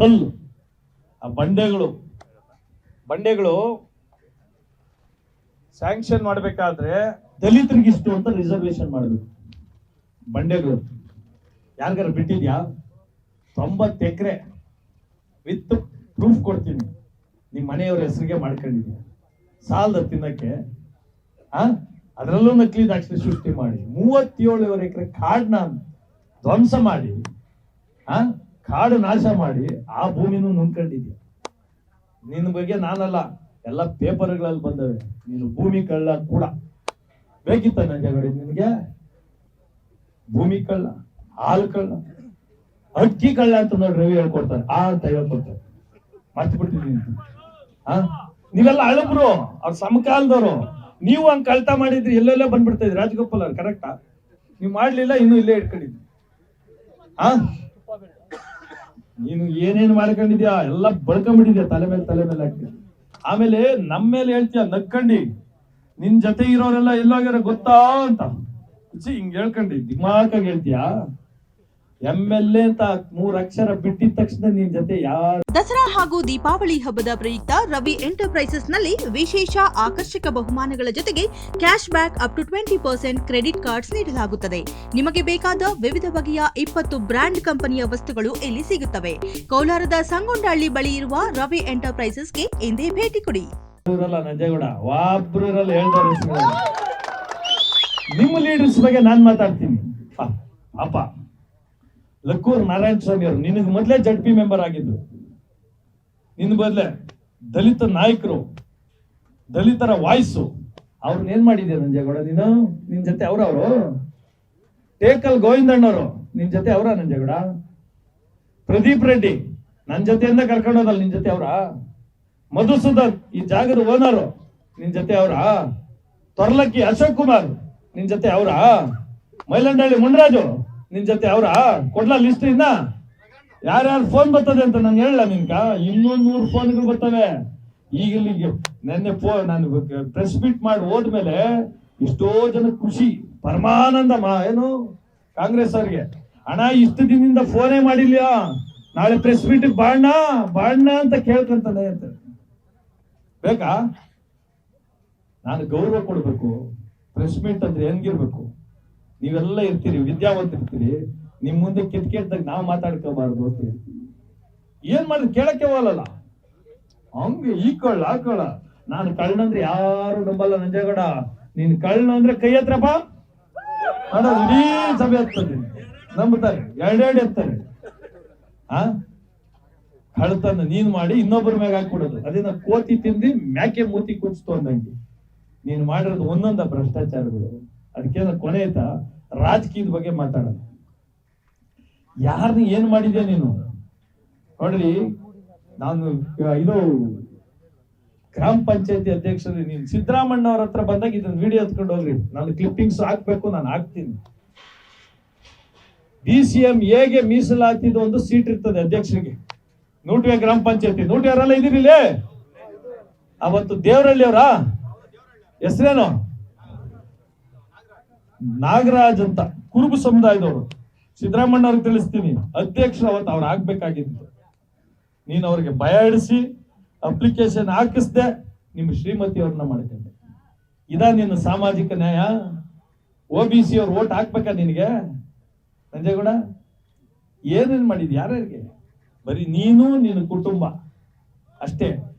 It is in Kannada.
ಕಲ್ಲು. ಆ ಬಂಡೆಗಳು. ಬಂಡೆಗಳು ಸ್ಯಾಂಕ್ಷನ್ ಮಾಡಬೇಕಾದ್ರೆ ದಲಿತರಿಗೆ ಇಷ್ಟು ಅಂತ ರಿಸರ್ವೇಶನ್ ಮಾಡಬೇಕು. ಬಂಡೆಗಳು. ಯಾರಿಗಾರ ಬಿಟ್ಟಿದ್ಯಾ? ತೊಂಬತ್ತು ಎಕರೆ ವಿತ್ ಪ್ರೂಫ್ ಕೊಡ್ತೀನಿ. ನಿಮ್ಮ ಮನೆಯವ್ರ ಹೆಸರಿಗೆ ಮಾಡ್ಕೊಂಡಿದ್ಯಾ? ಸಾಲದ ತಿನ್ನಕ್ಕೆ, ಆ? ಅದರಲ್ಲೂ ನಕಲಿ ದಾಕ್ಷಿ ಸೃಷ್ಟಿ ಮಾಡಿ, ಮೂವತ್ತೇಳುವರೆ ಎಕರೆ ಕಾಡನ್ನ ಧ್ವಂಸ ಮಾಡಿ, ಆ? ಕಾಡು ನಾಶ ಮಾಡಿ ಆ ಭೂಮಿನೂ ನುಂಗ್ಕೊಂಡಿದ್ಯಾ? ನಿನ್ನ ಬಗ್ಗೆ ನಾನಲ್ಲ, ಎಲ್ಲ ಪೇಪರ್ಗಳಲ್ಲಿ ಬಂದವೆ. ನೀನು ಭೂಮಿ ಕಳ್ಳ ಕೂಡ. ಬೇಕಿತ್ತ ನಂಜಗಡಿ ನಿನಗೆ? ಭೂಮಿ ಕಳ್ಳ, ಹಾಲು ಕಳ್ಳ, ಅಕ್ಕಿ ಕಳ್ಳ ಅಂತ ನೋಡಿ ರವಿ ಹೇಳ್ಕೊಡ್ತಾರೆ. ಆ ಅಂತ ಹೇಳ್ಕೊಡ್ತಾರೆ. ಮರ್ತಿಬಿಡ್ತೀನಿ ಹಾ ನೀವೆಲ್ಲ ಅಳಬ್ರು, ಅವ್ರ ಸಮಕಾಲದವರು. ನೀವು ಹಂಗ್ ಕಳ್ತ ಮಾಡಿದ್ರಿ, ಎಲ್ಲೆಲ್ಲೇ ಬಂದ್ಬಿಡ್ತಾ ಇದ್ರಿ. ರಾಜಗೋಪಾಲ್ ಅವ್ರು ಕರೆಕ್ಟಾ ನೀವು ಮಾಡ್ಲಿಲ್ಲ, ಇನ್ನು ಇಲ್ಲೇ ಇಟ್ಕೊಂಡಿದ್ರಿ. ಆ? ನೀನು ಏನೇನು ಮಾಡ್ಕೊಂಡಿದ್ಯಾ? ಎಲ್ಲ ಬಳ್ಕೊಂಡ್ಬಿಟ್ಟಿದ್ಯಾ ತಲೆ ಮೇಲೆ ತಲೆ ಮೇಲೆ ಹಾಕಿ. ಆಮೇಲೆ ನಮ್ಮ ಮೇಲೆ ಹೇಳ್ತೀಯ? ನಕ್ಕಂಡಿ ನಿನ್ ಜೊತೆ ಇರೋರೆಲ್ಲ ಎಲ್ಲೋಗ್ಯಾರ ಗೊತ್ತಾ ಅಂತ. ಹಿಂಗ್ ಹೇಳ್ಕೊಂಡಿ. ದಿಮಾಕಾಗಿ ಹೇಳ್ತೀಯಾ? ದಸರಾ ಹಾಗೂ ದೀಪಾವಳಿ ಹಬ್ಬದ ಪ್ರಯುಕ್ತ ರವಿ ಎಂಟರ್ಪ್ರೈಸಸ್ನಲ್ಲಿ ವಿಶೇಷ ಆಕರ್ಷಕ ಬಹುಮಾನಗಳ ಜೊತೆಗೆ cash back up to twenty percent credit cards ನೀಡಲಾಗುತ್ತದೆ. ನಿಮಗೆ ಬೇಕಾದ ವಿವಿಧ ಬಗೆಯ ಇಪ್ಪತ್ತು ಬ್ರ್ಯಾಂಡ್ ಕಂಪನಿಯ ವಸ್ತುಗಳು ಇಲ್ಲಿ ಸಿಗುತ್ತವೆ. ಕೋಲಾರದ ಸಂಗೊಂಡಹಳ್ಳಿ ಬಳಿ ಇರುವ ರವಿ ಎಂಟರ್ಪ್ರೈಸಸ್ಗೆ ಎಂದೇ ಭೇಟಿ ಕೊಡಿ. ನಿಮ್ಮ ಲೀಡರ್ಸ್ ಬಗ್ಗೆ ನಾನು ಮಾತಾಡ್ತೀನಿ. ಲಕ್ಕೂರ್ ನಾರಾಯಣ ಸ್ವಾಮಿ ಅವರು, ನಿನಗೆ ಮೊದಲೇ ಜಡ್ ಪಿ ಮೆಂಬರ್ ಆಗಿದ್ರು. ನಿನ್ನ ಬದಲೇ ದಲಿತ ನಾಯಕರು, ದಲಿತರ ವಾಯ್ಸು. ಅವ್ರನ್ನ ಏನ್ ಮಾಡಿದ್ಯಾ ನಂಜೇಗೌಡ ನೀನು? ನಿನ್ ಜೊತೆ ಅವ್ರವ್ರು ಟೇಕಲ್ ಗೋವಿಂದಣ್ಣವರು, ನಿನ್ ಜೊತೆ ಅವರ ನಂಜೇಗೌಡ ಪ್ರದೀಪ್ ರೆಡ್ಡಿ, ನನ್ ಜೊತೆಯಿಂದ ಕರ್ಕೊಂಡು ಹೋದಲ್ಲ ನಿನ್ ಜೊತೆ ಅವರ? ಮಧುಸೂದನ್, ಈ ಜಾಗದ ಓನರು, ನಿನ್ ಜೊತೆ ಅವರ? ತೊರ್ಲಕ್ಕಿ ಅಶೋಕ್ ಕುಮಾರ್, ನಿನ್ ಜೊತೆ ಅವರ? ಮೈಲಂಡಳ್ಳಿ ಮುನ್ರಾಜು ನಿನ್ ಜೊತೆ ಅವ್ರ ಕೊಡ್ಲಾ ಲಿಸ್ಟ್ ಇನ್ನ? ಯಾರ್ಯಾರು ಫೋನ್ ಬರ್ತದೆ ಅಂತ ನಾನು ಹೇಳಲ್ಲ ನಿನ್ಕ. ಇನ್ನೊಂದ್ ನೂರು ಫೋನ್ಗಳು ಬರ್ತವೆ. ಈಗ ನೆನ್ನೆ ಫೋನ್ ನಾನು ಪ್ರೆಸ್ ಮೀಟ್ ಮಾಡಿ ಹೋದ್ಮೇಲೆ ಎಷ್ಟೋ ಜನ ಖುಷಿ, ಪರಮಾನಂದ ಮಾ, ಏನು? ಕಾಂಗ್ರೆಸ್ ಅವ್ರಿಗೆ. ಅಣ್ಣ, ಇಷ್ಟು ದಿನದಿಂದ ಫೋನೇ ಮಾಡಿಲ್ಲ ನಾಳೆ ಪ್ರೆಸ್ ಮೀಟ್ ಬಾಣ್ಣ? ಬಾಣ್ಣ ಅಂತ ಕೇಳ್ಕೊಂತಾನೆ ಅಂತ. ಬೇಕಾ? ನಾನು ಗೌರವ ಕೊಡ್ಬೇಕು. ಪ್ರೆಸ್ ಮೀಟ್ ಅಂದ್ರೆ ಹೆಂಗಿರ್ಬೇಕು? ನೀವೆಲ್ಲ ಇರ್ತೀರಿ, ವಿದ್ಯಾವಂತ ಇರ್ತೀರಿ, ನಿಮ್ ಮುಂದೆ ಕಿತ್ ಕೆಟ್ಟದಾಗ ನಾವು ಮಾತಾಡ್ಕೋಬಾರ್ದು ಅಂತ ಹೇಳ್ತೀವಿ. ಏನ್ ಮಾಡಿದ್ ಕೇಳಕ್ಕೆ ಹೋಗಲ್ಲ ಹಂಗೆ ಈ ಕಳ್ಳ, ಆ ಕಳ್ಳ. ನಾನು ಕಳ್ಳನಂದ್ರೆ ಯಾರು ನಂಬಲ್ಲ ನಂಜೇಗೌಡ ನೀನ್ ಕಳ್ಳ ಅಂದ್ರೆ ಕೈ ಹತ್ರಪ್ಪ ಇಡೀ ಸಭೆ ಹತ್ತದೆ ನಂಬುತ್ತಾರೆ ಎರಡೆರಡು ಎತ್ತಾರೆ. ಆ? ಕಳ್ತನ ನೀನ್ ಮಾಡಿ ಇನ್ನೊಬ್ಬರ ಮ್ಯಾಗ ಹಾಕ್ಬಿಡೋದು. ಅದನ್ನ ಕೋತಿ ತಿಂದಿ ಮ್ಯಾಕೆ ಮೂತಿ ಕುಚ್ತು ಅಂದಂಗೆ. ನೀನ್ ಮಾಡಿರೋದು ಒಂದೊಂದ ಭ್ರಷ್ಟಾಚಾರಗಳು. ಅದಕ್ಕೆ ಕೊನೆ ಆಯ್ತಾ? ರಾಜಕೀಯದ ಬಗ್ಗೆ ಮಾತಾಡೋದು ಯಾರನ್ನ ಏನ್ ಮಾಡಿದ್ಯಾ ನೀನು? ನೋಡ್ರಿ, ನಾನು ಇದು ಗ್ರಾಮ ಪಂಚಾಯತಿ ಅಧ್ಯಕ್ಷರು ನೀನು ಸಿದ್ದರಾಮಣ್ಣ ಅವ್ರ ಹತ್ರ ಬಂದಾಗ ಇದನ್ನ ವಿಡಿಯೋ ಎತ್ಕೊಂಡು ಹೋಗ್ರಿ. ನಾನು ಕ್ಲಿಪ್ಪಿಂಗ್ಸ್ ಹಾಕ್ಬೇಕು, ನಾನು ಹಾಕ್ತೀನಿ. ಡಿ ಸಿ ಎಂ ಹೇಗೆ ಮೀಸಲಾತಿದ ಒಂದು ಸೀಟ್ ಇರ್ತದೆ ಅಧ್ಯಕ್ಷರಿಗೆ. ನೂಟಿವೆ ಗ್ರಾಮ ಪಂಚಾಯತಿ. ನೂಟಿ ಯಾರಲ್ಲ ಇದೀರಿಲೇ ಅವತ್ತು ದೇವರಳ್ಳಿ ಅವರ? ಹೆಸರೇನು? ನಾಗರಾಜ್ ಅಂತ ಕುರುಬು ಸಮುದಾಯದವರು. ಸಿದ್ದರಾಮಣ್ಣ ಅವ್ರಿಗೆ ತಿಳಿಸ್ತೀನಿ, ಅಧ್ಯಕ್ಷ ಅವತ್ತು ಅವ್ರು ಆಗ್ಬೇಕಾಗಿತ್ತು ನೀನು ಅವ್ರಿಗೆ ಭಯ ಇಡಿಸಿ ಅಪ್ಲಿಕೇಶನ್ ಹಾಕಿಸ್ದೆ ನಿಮ್ಮ ಶ್ರೀಮತಿ ಅವ್ರನ್ನ ಮಾಡ್ಕೊಂಡೆ. ಇದಾ ನಿನ್ನ ಸಾಮಾಜಿಕ ನ್ಯಾಯ? ಒ ಬಿ ಸಿ ಅವ್ರು ಓಟ್ ಹಾಕ್ಬೇಕಾ ನಿನಗೆ? ಸಂಜಯಗೌಡ ಏನೇನು ಮಾಡಿದ್ ಯಾರ್ಯಾರಿಗೆ? ಬರೀ ನೀನು, ನಿನ್ನ ಕುಟುಂಬ. ಅಷ್ಟೇ.